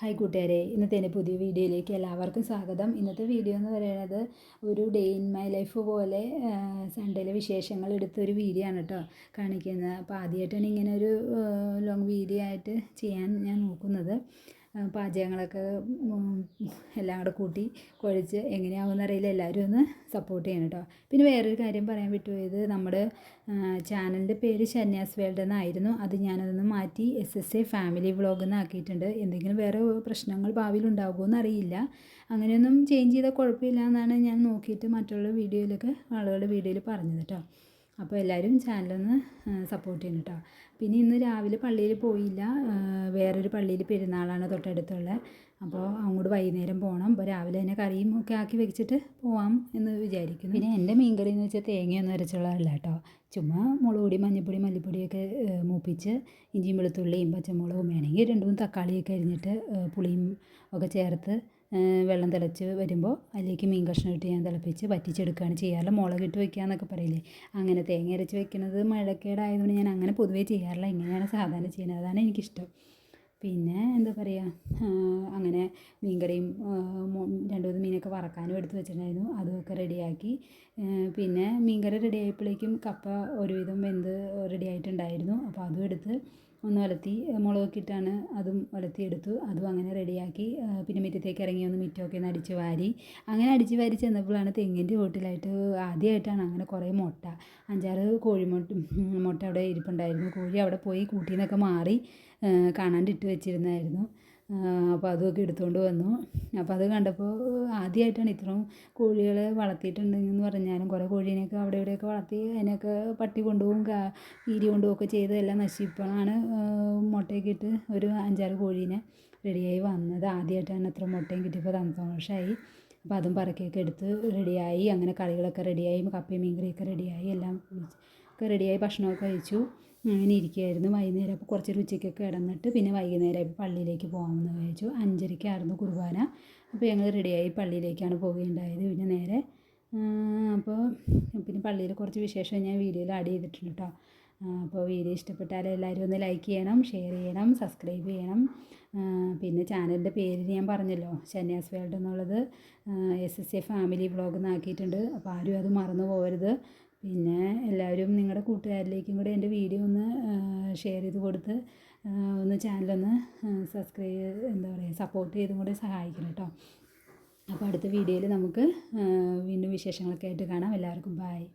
Hi കൂട്ടുകാരെ ഇന്നത്തെ എന്റെ പുതിയ വീഡിയോയിലേക്ക് എല്ലാവർക്കും സ്വാഗതം. ഇന്നത്തെ വീഡിയോ എന്ന് പറയുന്നത് ഒരു ഡേ ഇൻ മൈ ലൈഫ് പോലെ സൺഡേയിലെ വിശേഷങ്ങൾ എടുത്തൊരു വീഡിയോ ആണ് കേട്ടോ കാണിക്കുന്നത്. അപ്പോൾ ആദ്യമായിട്ടാണ് ഇങ്ങനെ ഒരു ലോങ് വീഡിയോ ആയിട്ട് ചെയ്യാൻ ഞാൻ നോക്കുന്നത്. പാചകങ്ങളൊക്കെ എല്ലാം കൂടെ കൂട്ടി കുഴച്ച് എങ്ങനെയാവുമെന്ന് അറിയില്ല. എല്ലാവരും ഒന്ന് സപ്പോർട്ട് ചെയ്യണം കേട്ടോ. പിന്നെ വേറൊരു കാര്യം പറയാൻ വിട്ടുപോയത് നമ്മുടെ ചാനലിന്റെ പേര് ഷന്യാസ് വേൾഡ് എന്നായിരുന്നു. അത് ഞാനതൊന്ന് മാറ്റി S S A family vlog എന്നാക്കിയിട്ടുണ്ട് എന്തെങ്കിലും വേറെ പ്രശ്നങ്ങൾ ഭാവിയിൽ ഉണ്ടാകുമോ എന്നറിയില്ല അങ്ങനെയൊന്നും ചേഞ്ച് ചെയ്താൽ കുഴപ്പമില്ല എന്നാണ് ഞാൻ നോക്കിയിട്ട് മറ്റുള്ള വീഡിയോയിലൊക്കെ ആളുകളുടെ വീഡിയോയിൽ പറഞ്ഞത് കേട്ടോ. അപ്പോൾ എല്ലാവരും ചാനലൊന്ന് സപ്പോർട്ട് ചെയ്യണം കേട്ടോ പിന്നെ ഇന്ന് രാവിലെ പള്ളിയിൽ പോയില്ല. വേറൊരു പള്ളിയിൽ പെരുന്നാളാണ് തൊട്ടടുത്തുള്ള. അപ്പോൾ അങ്ങോട്ട് വൈകുന്നേരം പോകണം അപ്പോൾ രാവിലെ തന്നെ കറിയും ഒക്കെ ആക്കി വെച്ചിട്ട് പോവാം എന്ന് വിചാരിക്കുന്നു. പിന്നെ എന്റെ മീൻകറി എന്ന് വെച്ചാൽ തേങ്ങയൊന്നും അരച്ചുള്ളതല്ല കേട്ടോ ചുമ്മാ മുളക് പൊടി മഞ്ഞൾപ്പൊടി മല്ലിപ്പൊടിയൊക്കെ മൂപ്പിച്ച് ഇഞ്ചിയും വെളുത്തുള്ളിയും പച്ചമുളകും വേണമെങ്കിൽ രണ്ട് മൂന്ന് തക്കാളിയൊക്കെ അരിഞ്ഞിട്ട് പുളിയും ഒക്കെ ചേർത്ത് വെള്ളം തിളച്ച് വരുമ്പോൾ അതിലേക്ക് മീൻ കഷ്ണം ഇട്ട് ഞാൻ തിളപ്പിച്ച് വറ്റിച്ചെടുക്കുകയാണ് ചെയ്യാറില്ല മുളക് ഇട്ട് വെക്കുക എന്നൊക്കെ പറയില്ലേ? അങ്ങനെ തേങ്ങ അരച്ച് വെക്കുന്നത് മഴക്കേടായതുകൊണ്ട് ഞാൻ അങ്ങനെ പൊതുവേ ചെയ്യാറില്ല. ഇങ്ങനെയാണ് സാധാരണ ചെയ്യുന്നത്. അതാണ് എനിക്കിഷ്ടം. പിന്നെ എന്താ പറയുക? അങ്ങനെ മീൻകറിയും രണ്ടു മൂന്ന് മീനൊക്കെ വറക്കാനും എടുത്ത് വെച്ചിട്ടുണ്ടായിരുന്നു. അതുമൊക്കെ റെഡിയാക്കി. പിന്നെ മീൻകറി റെഡി ആയപ്പോഴേക്കും കപ്പ ഒരുവിധം വെന്ത് റെഡി ആയിട്ടുണ്ടായിരുന്നു അപ്പോൾ അതും എടുത്ത് ഒന്ന് വലത്തി മുളകൊക്കെ ഇട്ടാണ് അതും വലത്തിയെടുത്തു അതും അങ്ങനെ റെഡിയാക്കി പിന്നെ മുറ്റത്തേക്ക് ഇറങ്ങി ഒന്ന് മുറ്റമൊക്കെ ഒന്ന് അടിച്ച് വാരി. അങ്ങനെ അടിച്ച് വാരി ചെന്നപ്പോഴാണ് തെങ്ങിന്റെ വീട്ടിലായിട്ട് ആദ്യമായിട്ടാണ് അങ്ങനെ കുറേ മുട്ട. അഞ്ചാറ് കോഴിമുട്ട മുട്ട അവിടെ ഇരിപ്പുണ്ടായിരുന്നു. കോഴി അവിടെ പോയി കൂട്ടിൽ നിന്നൊക്കെ മാറി കാണാണ്ടിട്ട് വെച്ചിരുന്നായിരുന്നു അപ്പോൾ അതൊക്കെ എടുത്തുകൊണ്ട് വന്നു. അപ്പോൾ അത് കണ്ടപ്പോൾ ആദ്യമായിട്ടാണ് ഇത്രയും കോഴികളെ വളർത്തിയിട്ടുണ്ടെന്ന് പറഞ്ഞാലും കുറേ കോഴീനെയൊക്കെ അവിടെ ഇവിടെയൊക്കെ വളർത്തി അതിനൊക്കെ പട്ടി കൊണ്ടുപോകും കാ കീരി കൊണ്ടുപോകും ഒക്കെ ചെയ്ത് എല്ലാം നശിപ്പോഴാണ് മുട്ടയൊക്കെ ഇട്ട് ഒരു അഞ്ചാറ് കോഴീനെ റെഡിയായി വന്നത്. ആദ്യമായിട്ടാണ് അത്ര മുട്ടയും കിട്ടിയപ്പോൾ സന്തോഷമായി അപ്പോൾ അതും പറക്കിയൊക്കെ എടുത്ത് റെഡിയായി. അങ്ങനെ കറികളൊക്കെ റെഡിയായി കപ്പയും മീൻകറിയൊക്കെ റെഡിയായി എല്ലാം ഒക്കെ റെഡിയായി ഭക്ഷണമൊക്കെ കഴിച്ചു. അങ്ങനെ ഇരിക്കുകയായിരുന്നു വൈകുന്നേരം അപ്പോൾ കുറച്ചൊരു ഉച്ചയ്ക്കൊക്കെ കിടന്നിട്ട് പിന്നെ വൈകുന്നേരം പള്ളിയിലേക്ക് പോകാമെന്ന് വിചാരിച്ചു. അഞ്ചരയ്ക്കായിരുന്നു കുർബാന. അപ്പോൾ ഞങ്ങൾ റെഡിയായി പള്ളിയിലേക്കാണ് പോവുകയുണ്ടായത് പിന്നെ നേരെ അപ്പോൾ പിന്നെ പള്ളിയിൽ കുറച്ച് വിശേഷം ഞാൻ വീഡിയോയിൽ ആഡ് ചെയ്തിട്ടുണ്ട് കേട്ടോ അപ്പോൾ വീഡിയോ ഇഷ്ടപ്പെട്ടാൽ എല്ലാവരും ഒന്ന് ലൈക്ക് ചെയ്യണം ഷെയർ ചെയ്യണം സബ്സ്ക്രൈബ് ചെയ്യണം. പിന്നെ ചാനലിന്റെ പേര് ഞാൻ പറഞ്ഞല്ലോ ഷന്യാസ് വേൾഡ് എന്നുള്ളത്. S S A family vlog എന്നാക്കിയിട്ടുണ്ട് അപ്പോൾ ആരും അത് മറന്നു പോകരുത്. പിന്നെ എല്ലാവരും നിങ്ങളുടെ കൂട്ടുകാരിലേക്കും കൂടെ എന്റെ വീഡിയോ ഒന്ന് ഷെയർ ചെയ്ത് കൊടുത്ത് ഒന്ന് ചാനലൊന്ന് സബ്സ്ക്രൈബ് എന്താ പറയുക സപ്പോർട്ട് ചെയ്തും കൂടെ സഹായിക്കണം കേട്ടോ. അപ്പോൾ അടുത്ത വീഡിയോയിൽ നമുക്ക് വീണ്ടും വിശേഷങ്ങളൊക്കെ ആയിട്ട് കാണാം. എല്ലാവർക്കും ബായ്